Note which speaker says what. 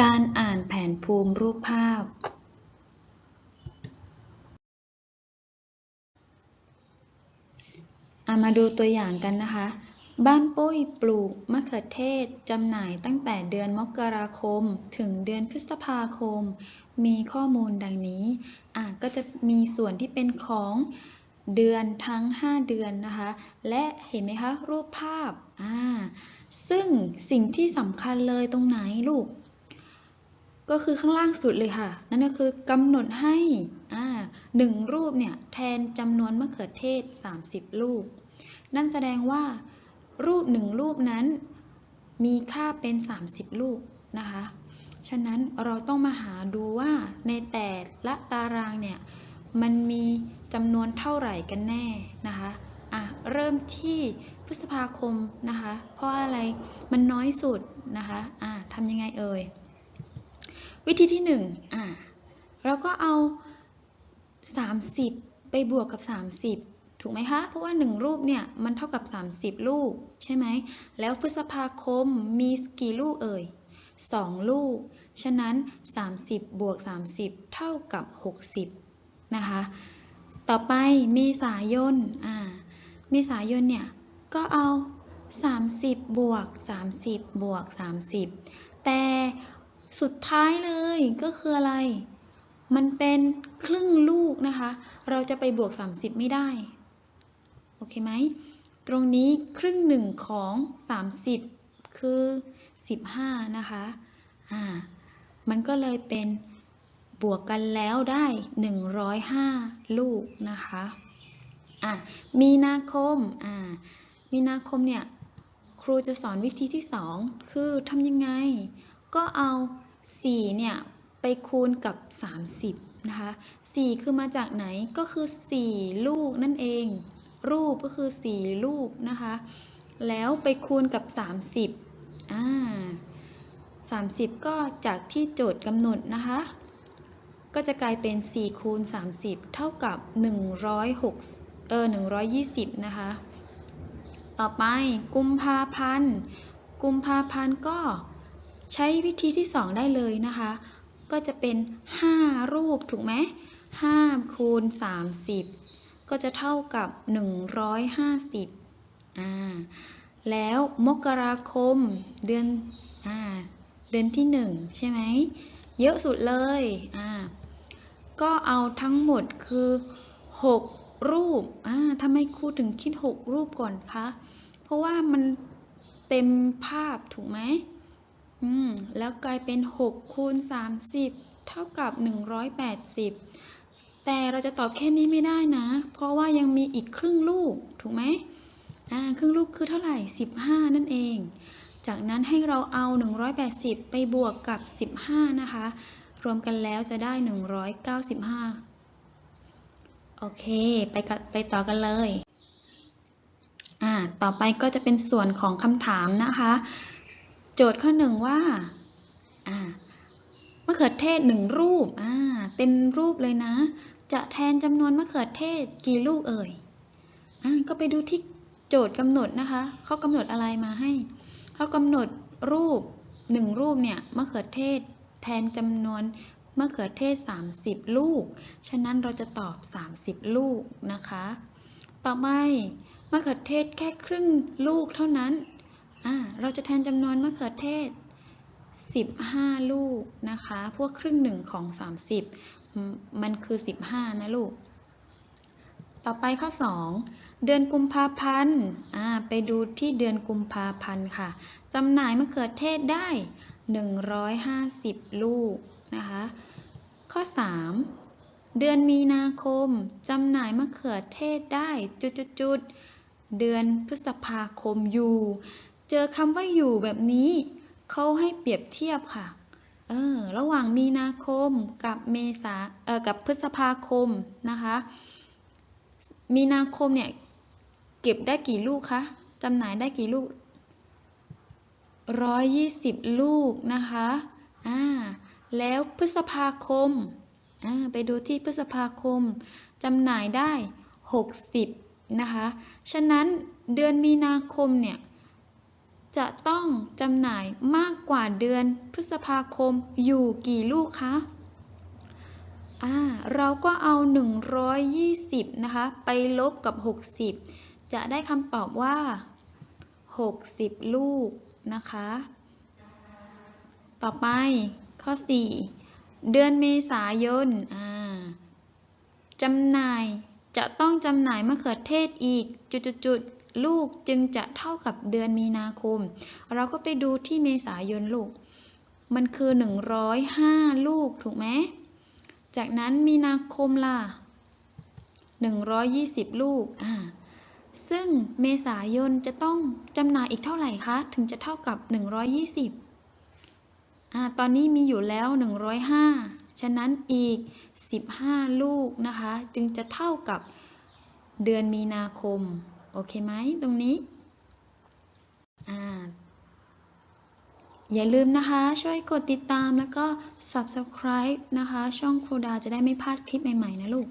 Speaker 1: การอ่านแผนภูมิรูปภาพามาดูตัวอย่างกันนะคะ บ้านปุ้ยปลูกมะเขือเทศจำหน่ายตั้งแต่เดือนมกราคม ถึงเดือนพฤษภาคม มีข้อมูลดังนี้ อะก็จะมีส่วนที่เป็นของเดือนทั้ง 5 เดือนนะคะ และเห็นไหมคะ รูปภาพ อ่า ซึ่งสิ่งที่สำคัญเลยตรงไหนลูก ก็คือข้างล่างสุดเลยค่ะ นั่นก็คือกำหนดให้อ่าหนึ่งรูปเนี่ยแทนจำนวนมะเขือเทศ 30 ลูก นั่นแสดงว่า รูปหนึ่งรูปนั้น มีค่าเป็น 30 ลูกนะคะ ฉะนั้นเราต้องมาหาดูว่าในแต่ละตารางเนี่ยมันมีจำนวนเท่าไหร่กันแน่นะคะอะเริ่มที่พฤษภาคมนะคะ เพราะอะไรมันน้อยสุดนะคะอะทำยังไงเอ่ย วิธีที่1อะเราก็เอา 30 ไปบวกกับ 30 ถูกไหมคะ เพราะว่า 1 รูปเนี่ย มันเท่ากับ 30 ลูก ใช่ไหม แล้วพฤษภาคมมีกี่ลูกเอ่ย 2 ลูก ฉะนั้น 30 บวก 30 เท่ากับ 60 นะคะ ต่อไปเมษายนอ่าเมษายนเนี่ย ก็เอา 30 บวก 30 บวก 30 แต่ สุดท้ายเลยก็คืออะไร มันเป็นครึ่งลูกนะคะ เราจะไปบวก 30 ไม่ได้ โอเคไหม ตรงนี้ครึ่งหนึ่งของ 30 คือ 15 นะคะ อ่า มันก็เลยเป็นบวกกันแล้วได้ 105 ลูกนะคะ อะ มีนาคม อ่า มีนาคมเนี่ย ครูจะสอนวิธีที่ 2 คือทำยังไง ก็เอา4เนี่ยไปคูณกับ 30นะคะ4คือมาจากไหนก็คือ 4 ลูกนั่นเอง รูปก็คือ 4 ลูกนะคะ แล้วไปคูณกับ 30อ่า30 ก็จากที่โจทย์กำหนดนะคะ ก็จะกลายเป็น 4 คูณ 30 เท่ากับ 106เออ120 นะคะ ต่อไปกุมภาพันธ์กุมภาพันธ์ก็ ใช้วิธีที่ 2 ได้เลยนะคะ ก็จะเป็น 5 รูปถูกไหม5คูณ30 ก็จะเท่ากับ 150อ่าแล้วมกราคมเดือนอ่าเดือนที่ 1 ใช่ไหม เยอะสุดเลยอ่าก็เอาทั้งหมดคือ 6 รูปอ่าทำไมครูถึงคิด 6 รูปก่อนคะ เพราะว่ามันเต็มภาพถูกไหม อืมแล้วกลายเป็น 6 คูณ 30 เท่ากับ 180 แต่เราจะตอบแค่นี้ไม่ได้นะ เพราะว่ายังมีอีกครึ่งลูก ถูกไหมอ่าครึ่งลูกคือเท่าไหร่ 15 นั่นเอง จากนั้นให้เราเอา 180 ไปบวกกับ 15 นะคะ รวมกันแล้วจะได้ 195 โอเค ไปกันไปต่อกันเลย อ่า ต่อไปก็จะเป็นส่วนของคำถามนะคะ โจทย์ข้อหนึ่งว่าอ่ามะเขือเทศหนึ่งรูปอ่าเต็มรูปเลยนะ จะแทนจำนวนมะเขือเทศกี่ลูกเอ่ยอ่าก็ไปดูที่โจทย์กำหนดนะคะเขากำหนดอะไรมาให้เขากำหนดรูปหนึ่งรูปเนี่ยมะเขือเทศแทนจำนวนมะเขือเทศ 30 ลูก ฉะนั้นเราจะตอบ 30 ลูกนะคะ ต่อไปมะเขือเทศแค่ครึ่งลูกเท่านั้น อ่าเราจะแทนจำนวนมะเขือเทศ 15 ลูกนะคะ พวกครึ่งหนึ่งของ 30มมันคือ 15 นะลูก ต่อไปข้อ 2 เดือนกุมภาพันธ์อ่าไปดูที่เดือนกุมภาพันธ์ค่ะจำหน่ายมะเขือเทศได้ 150 ลูกนะคะ ข้อ 3 เดือนมีนาคมจำหน่ายมะเขือเทศได้จุดๆเดือนพฤษภาคมอยู่ เจอคำว่าอยู่แบบนี้เขาให้เปรียบเทียบค่ะ เออ ระหว่างมีนาคมกับเมษา เออ กับพฤษภาคมนะคะ มีนาคมเนี่ย เก็บได้กี่ลูกคะจำหน่ายได้กี่ลูก120ลูกนะคะ อ่า แล้วพฤษภาคม อ่า ไปดูที่พฤษภาคมจำหน่ายได้60นะคะ ฉะนั้นเดือนมีนาคมเนี่ย จะต้องจำหน่ายมากกว่าเดือนพฤษภาคมอยู่กี่ลูกคะอ่าเราก็เอา 120 นะคะ ไปลบกับ 60 จะได้คำตอบว่า 60 ลูกนะคะ ต่อไปข้อ 4 เดือนเมษายนอ่าจำหน่ายจะต้องจำหน่ายมะเขือเทศอีกจุดๆ ลูกจึงจะเท่ากับเดือนมีนาคม เราก็ไปดูที่เมษายนลูก มันคือ 105 ลูกถูกไหม จากนั้นมีนาคมล่ะ 120 ลูกอ่าซึ่งเมษายนจะต้องจำหน่ายอีกเท่าไหร่คะ ถึงจะเท่ากับ 120อ่าตอนนี้มีอยู่แล้ว 105 ฉะนั้นอีก 15 ลูกนะคะ จึงจะเท่ากับเดือนมีนาคม อเคไหมตรงนี้อ่าอย่าลืมนะคะ ช่วยกดติดตามแล้วก็ subscribe นะคะ ช่องครูดาจะได้ไม่พลาดคลิปใหม่ ๆ นะลูก